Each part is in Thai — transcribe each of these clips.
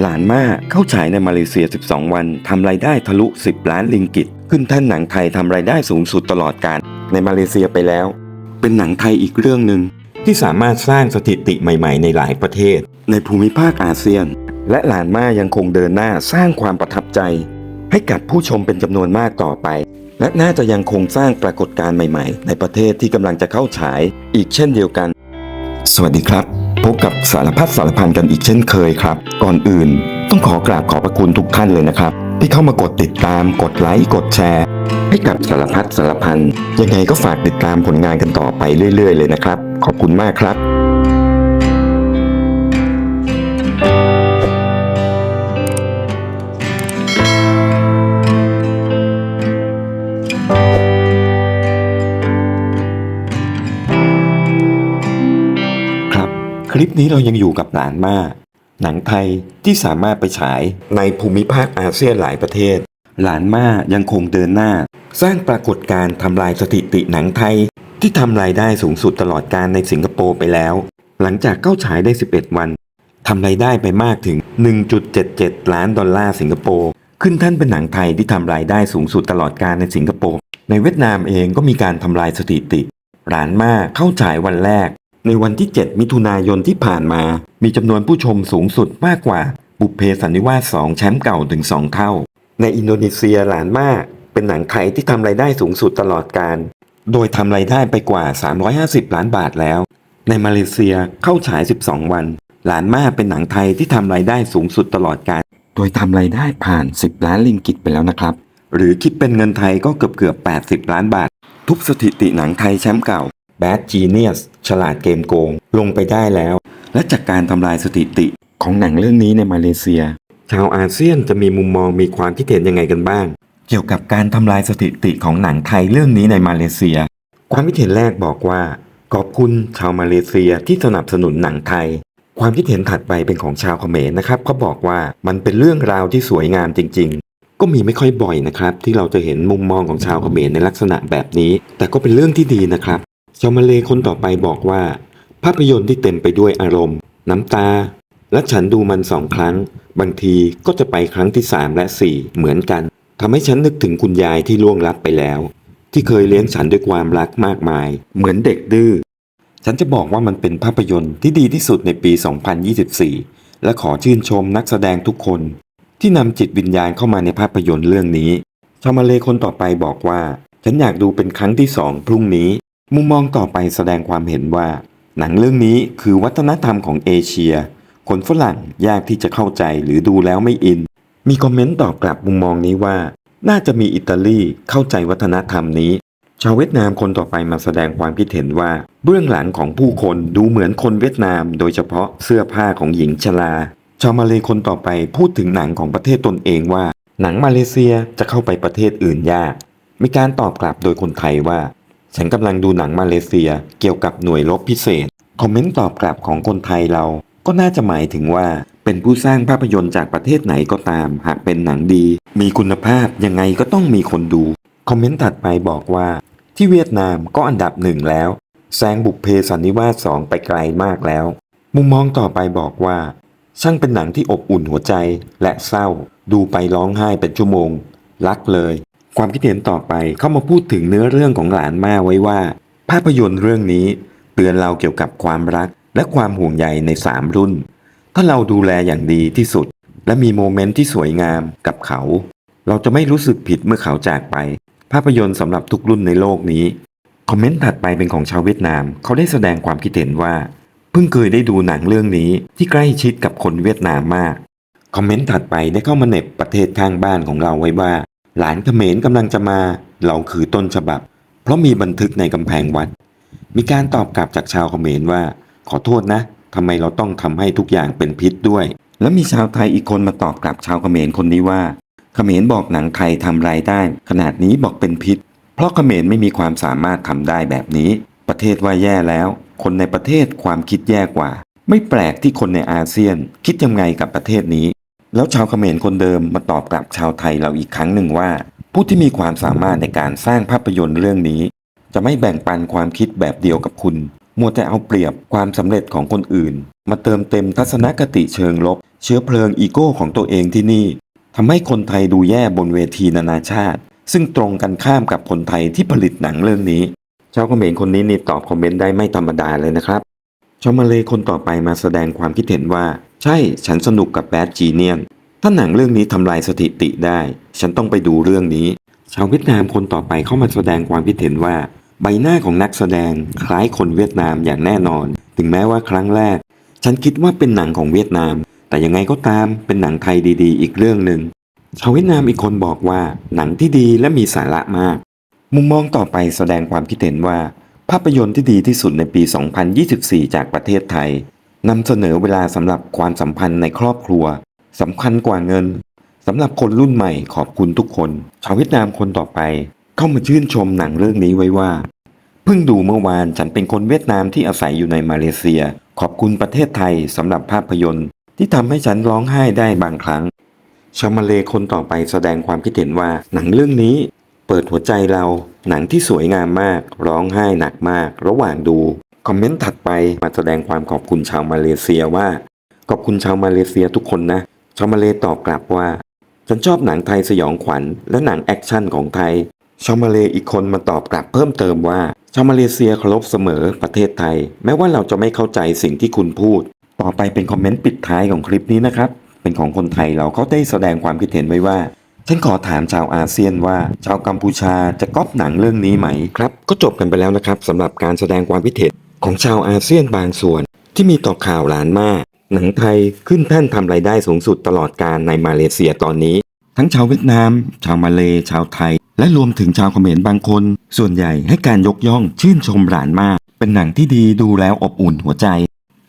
หลานมาเข้าฉายในมาเลเซีย 12 วันทำรายได้ทะลุ 10 ล้านลิงกิต ขึ้นท่านหนังไทยทำรายได้สูงสุดตลอดการในมาเลเซียไปแล้ว เป็นหนังไทยอีกเรื่องหนึ่งที่สามารถสร้างสถิติใหม่ๆ ในหลายประเทศ ในภูมิภาคอาเซียน และหลานมายังคงเดินหน้าสร้างความประทับใจ ให้กับผู้ชมเป็นจำนวนมากต่อไป และน่าจะยังคงสร้างปรากฏการณ์ใหม่ ๆ ในประเทศที่กำลังจะเข้าฉายอีกเช่นเดียวกัน สวัสดีครับ พบกับสารพัดสารพันกันอีกเช่นเคยครับ ก่อนอื่น ต้องขอกราบขอบพระคุณทุกท่านเลยนะครับ ที่เข้ามากดติดตามกดไลค์กดแชร์ ให้กับสารพัดสารพันยังไงก็ฝากติดตามผลงานกันต่อไปเรื่อย ๆ เลยนะครับ ขอบคุณมากครับ ลิปนี้เรายังอยู่กับหลานมาหนังไทยที่สามารถไปฉายในภูมิภาคอาเซียนหลายประเทศ หลานมายังคงเดินหน้า สร้างปรากฏการณ์ทำลายสถิติหนังไทย ที่ทำรายได้สูงสุดตลอดการในสิงคโปร์ไปแล้ว หลังจากเข้าฉายได้ 11 วันทำรายได้ไปมากถึง 1.77 ล้านดอลลาร์สิงคโปร์ขึ้นท่านเป็นหนังไทยที่ทำรายได้สูงสุดตลอดการในสิงคโปร์ในเวียดนามเองก็มีการทำลายสถิติหลานมาเข้าฉายวันแรก ในวันที่ 7 มิถุนายนที่ผ่านมา มีจำนวนผู้ชมสูงสุดมากกว่า บุพเพสันนิวาส 2 แชมป์เก่าถึง 2 เท่า ในอินโดนีเซียหลานมากเป็นหนังไทยที่ทำรายได้สูงสุดตลอดการ โดยทำรายได้ไปกว่า 350 ล้านบาทแล้ว ในมาเลเซียเข้าฉาย 12 วัน หลานมาเป็นหนังไทยที่ทำรายได้สูงสุดตลอดการ โดยทำรายได้ผ่าน 10 ล้านลิงกิตไปแล้วนะครับ หรือคิดเป็นเงินไทยก็เกือบเกือบ80 ล้านบาท ทุบสถิติหนังไทยแชมป์เก่า Bad Genius ฉลาดเกมโกง ลงไปได้แล้ว และจากการทำลายสถิติของหนังเรื่องนี้ในมาเลเซีย ชาวอาเซียนจะมีมุมมองมีความคิดเห็นยังไงกันบ้าง เกี่ยวกับการทำลายสถิติของหนังไทยเรื่องนี้ในมาเลเซีย ความคิดเห็นแรกบอกว่า ขอบคุณชาวมาเลเซียที่สนับสนุนหนังไทย ความคิดเห็นถัดไปเป็นของชาวเขมรนะครับเขาบอกว่ามันเป็นเรื่องราวที่สวยงามจริงๆก็มีไม่ค่อยบ่อยนะครับ ที่เราจะเห็นมุมมองของชาวเขมรในลักษณะแบบนี้ แต่ก็เป็นเรื่องที่ดีนะครับ ชาวมาเลคนต่อไปบอกว่า ภาพยนตร์ที่เต็มไปด้วยอารมณ์ น้ำตา และฉันดูมันสองครั้ง บางทีก็จะไปครั้งที่สามและสี่เหมือนกันทำให้ฉันนึกถึงคุณยายที่ล่วงลับไปแล้ว ที่เคยเลี้ยงฉันด้วยความรักมากมาย เหมือนเด็กดื้อฉันจะบอกว่ามันเป็นภาพยนตร์ที่ดีที่สุดในปี 2024 และขอชื่นชมนักแสดงทุกคน ที่นำจิตวิญญาณเข้ามาในภาพยนตร์เรื่องนี้ชาวมาเลคนต่อไปบอกว่า ฉันอยากดูเป็นครั้งที่สองพรุ่งนี้ มุมมองต่อไปแสดงความเห็นว่า หนังเรื่องนี้คือวัฒนธรรมของเอเชีย คนฝรั่งยากที่จะเข้าใจหรือดูแล้วไม่อิน มีคอมเมนต์ตอบกลับมุมมองนี้ว่า น่าจะมีอิตาลีเข้าใจวัฒนธรรมนี้ ชาวเวียดนามคนต่อไปมาแสดงความคิดเห็นว่า เบื้องหลังของผู้คนดูเหมือนคนเวียดนาม โดยเฉพาะเสื้อผ้าของหญิงชราชาวมาเลคนต่อไปพูดถึงหนังของประเทศตนเองว่า หนังมาเลเซียจะเข้าไปประเทศอื่นยาก มีการตอบกลับโดยคนไทยว่า ฉันกำลังดูหนังมาเลเซียเกี่ยวกับหน่วยรบพิเศษ คอมเมนต์ตอบกลับของคนไทยเรา ก็น่าจะหมายถึงว่า เป็นผู้สร้างภาพยนตร์จากประเทศไหนก็ตาม หากเป็นหนังดี มีคุณภาพยังไงก็ต้องมีคนดู คอมเมนต์ถัดไปบอกว่า ที่เวียดนามก็อันดับหนึ่งแล้วแซงบุกเพสันนิวาสสองไปไกลมากแล้ว มุมมองต่อไปบอกว่า ช่างเป็นหนังที่อบอุ่นหัวใจและเศร้า ดูไปร้องไห้เป็นชั่วโมง รักเลย ความคิดเห็นต่อไปเข้ามาพูดถึงเนื้อเรื่องของหลานมาไว้ว่า ภาพยนตร์เรื่องนี้เตือนเราเกี่ยวกับความรักและความห่วงใยในสามรุ่น ถ้าเราดูแลอย่างดีที่สุด และมีโมเมนต์ที่สวยงามกับเขา เราจะไม่รู้สึกผิดเมื่อเขาจากไป ภาพยนตร์สำหรับทุกรุ่นในโลกนี้ คอมเมนต์ถัดไปเป็นของชาวเวียดนาม เขาได้แสดงความคิดเห็นว่า เพิ่งเคยได้ดูหนังเรื่องนี้ที่ใกล้ชิดกับคนเวียดนามมาก คอมเมนต์ถัดไปได้เข้ามาเน็บประเทศข้างบ้านของเราไว้ว่า หลานเขมรกำลังจะมา เราคือต้นฉบับ เพราะมีบันทึกในกำแพงวัด มีการตอบกลับจากชาวเขมรว่า ขอโทษนะทำไมเราต้องทำให้ทุกอย่างเป็นพิษด้วย แล้วมีชาวไทยอีกคนมาตอบกลับชาวเขมรคนนี้ว่าเขมรบอกหนังไทยทำไรายได้ ขนาดนี้บอกเป็นพิษ เพราะเขมรไม่มีความสามารถทำได้แบบนี้ ประเทศว่าแย่แล้ว คนในประเทศความคิดแย่กว่า ไม่แปลกที่คนในอาเซียน คิดยังไงกับประเทศนี้ แล้วชาวเขมรคนเดิมมาตอบกลับชาวไทยเราอีกครั้งหนึ่งว่า ผู้ที่มีความสามารถในการสร้างภาพยนตร์เรื่องนี้ จะไม่แบ่งปันความคิดแบบเดียวกับคุณ มัวแต่เอาเปรียบความสำเร็จของคนอื่น มาเติมเต็มทัศนคติเชิงลบ เชื้อเพลิงอีโก้ของตัวเองที่นี่ทำให้คนไทยดูแย่บนเวทีนานาชาติ ซึ่งตรงกันข้ามกับคนไทยที่ผลิตหนังเรื่องนี้ชาวเขมรคนนี้นี่ตอบคอมเมนต์ได้ไม่ธรรมดาเลยนะครับชาวมาเลคนต่อไปมาแสดงความคิดเห็นว่า ใช่ ฉันสนุกกับแบดจีเนียน ถ้าหนังเรื่องนี้ทำลายสถิติได้ ฉันต้องไปดูเรื่องนี้ ชาวเวียดนามคนต่อไปเข้ามาแสดงความคิดเห็นว่า ใบหน้าของนักแสดงคล้ายคนเวียดนามอย่างแน่นอน ถึงแม้ว่าครั้งแรก ฉันคิดว่าเป็นหนังของเวียดนาม แต่ยังไงก็ตามเป็นหนังไทยดีๆ อีกเรื่องหนึ่งชาวเวียดนามอีกคนบอกว่าหนังที่ดีและมีสาระมาก มุมมองต่อไปแสดงความคิดเห็นว่า ภาพยนตร์ที่ดีที่สุดในปี 2024 จากประเทศไทย นำเสนอเวลาสำหรับความสัมพันธ์ในครอบครัวสำคัญกว่าเงินสำหรับคนรุ่นใหม่ขอบคุณทุกคนชาวเวียดนามคนต่อไป เข้ามาชื่นชมหนังเรื่องนี้ไว้ว่า เพิ่งดูเมื่อวานฉันเป็นคนเวียดนามที่อาศัยอยู่ในมาเลเซีย ขอบคุณประเทศไทยสำหรับภาพยนตร์ ที่ทำให้ฉันร้องไห้ได้บางครั้ง ชาวมาเลคนต่อไปแสดงความคิดเห็นว่า หนังเรื่องนี้ เปิดหัวใจเรา หนังที่สวยงามมาก ร้องไห้หนักมาก ระหว่างดู คอมเมนต์ถัดไปมาแสดงความขอบคุณชาวมาเลเซียว่า ขอบคุณชาวมาเลเซียทุกคนนะ ชาวมาเลตอบกลับว่า ฉันชอบหนังไทยสยองขวัญและหนังแอคชั่นของไทย ชาวมาเลอีกคนมาตอบกลับเพิ่มเติมว่า ชาวมาเลเซียเคารพเสมอประเทศไทย แม้ว่าเราจะไม่เข้าใจสิ่งที่คุณพูด ต่อไปเป็นคอมเมนต์ปิดท้ายของคลิปนี้นะครับ เป็นของคนไทยเราเขาได้แสดงความคิดเห็นไว้ว่าฉันขอถามชาวอาเซียนว่า ชาวกัมพูชาจะก๊อปหนังเรื่องนี้ไหมครับ ก็จบกันไปแล้วนะครับสำหรับการแสดงความคิดเห็น ของชาวอาเซียนบางส่วน ที่มีต่อข่าวหลานมาก หนังไทยขึ้นแท่นทำรายได้สูงสุดตลอดการในมาเลเซียตอนนี้ ทั้งชาวเวียดนาม ชาวมาเลชาวไทย และรวมถึงชาวเขมรบางคน ส่วนใหญ่ให้การยกย่องชื่นชมหลานมาก เป็นหนังที่ดีดูแล้วอบอุ่นหัวใจ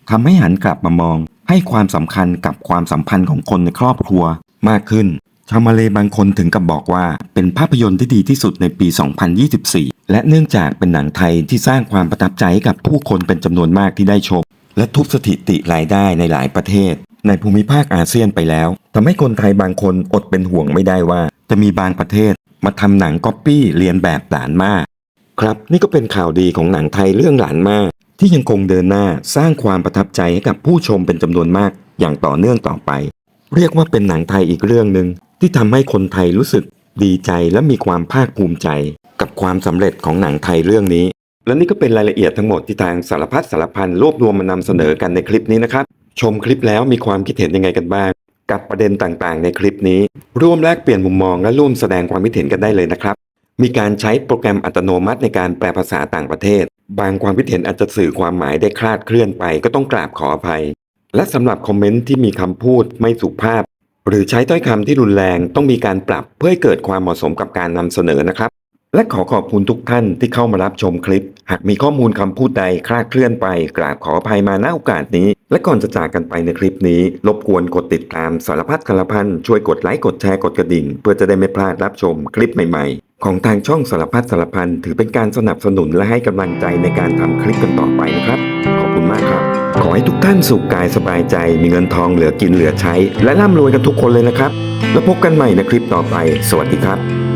ทำให้หันกลับมามอง ให้ความสำคัญกับความสัมพันธ์ของคนในครอบครัวมากขึ้น ชาวมาเลบางคนถึงกับบอกว่า เป็นภาพยนตร์ที่ดีที่สุดในปี 2024 และเนื่องจากเป็นหนังไทยที่สร้างความประทับใจให้กับผู้คนเป็นจำนวนมากที่ได้ชม และทุบสถิติรายได้ในหลายประเทศ ในภูมิภาคอาเซียนไปแล้วทำให้คนไทยบางคนอดเป็นห่วงไม่ได้ว่า จะมีบางประเทศ มาทำหนังก๊อปปี้เรียนแบบหลานมาก ครับนี่ก็เป็นข่าวดีของหนังไทยเรื่องหลานมาก ที่ยังคงเดินหน้าสร้างความประทับใจให้กับผู้ชมเป็นจำนวนมาก อย่างต่อเนื่องต่อไป เรียกว่าเป็นหนังไทยอีกเรื่องหนึ่ง ที่ทำให้คนไทยรู้สึกดีใจและมีความภาคภูมิใจ กับความสำเร็จของหนังไทยเรื่องนี้ และนี่ก็เป็นรายละเอียดทั้งหมดที่ทางสารพัดสารพันรวบรวมมานำเสนอกันในคลิปนี้นะครับ ชมคลิปแล้วมีความคิดเห็นยังไงกันบ้าง กับประเด็นต่างๆ ในคลิปนี้ ร่วมแลกเปลี่ยนมุมมองและร่วมแสดงความคิดเห็นกันได้เลยนะครับ มีการใช้โปรแกรมอัตโนมัติในการแปลภาษาต่างประเทศ บางความคิดเห็นอาจจะสื่อความหมายได้คลาดเคลื่อนไป ก็ต้องกราบขออภัย และสำหรับคอมเมนต์ที่มีคำพูดไม่สุภาพ หรือใช้ถ้อยคำที่รุนแรงต้องมีการปรับเพื่อให้เกิดความเหมาะสมกับการนำเสนอนะครับ และขอขอบคุณทุกท่านที่เข้ามารับชมคลิป หากมีข้อมูลคำพูดใดคลาดเคลื่อนไป กราบขออภัยมาณโอกาสนี้ และก่อนจะจากกันไปในคลิปนี้ รบกวนกดติดตามสารพัดคารพันช่วยกดไลค์กดแชร์กดกระดิ่ง เพื่อจะได้ไม่พลาดรับชมคลิปใหม่ๆ ของทางช่องสารพัดสารพันถือเป็นการสนับสนุนและให้กำลังใจในการทำคลิปกันต่อไปนะครับ มากครับ ขอให้ทุกท่านสุขกายสบายใจ มีเงินทองเหลือกินเหลือใช้ และร่ำรวยกันทุกคนเลยนะครับ แล้วพบกันใหม่ในคลิปต่อไป สวัสดีครับ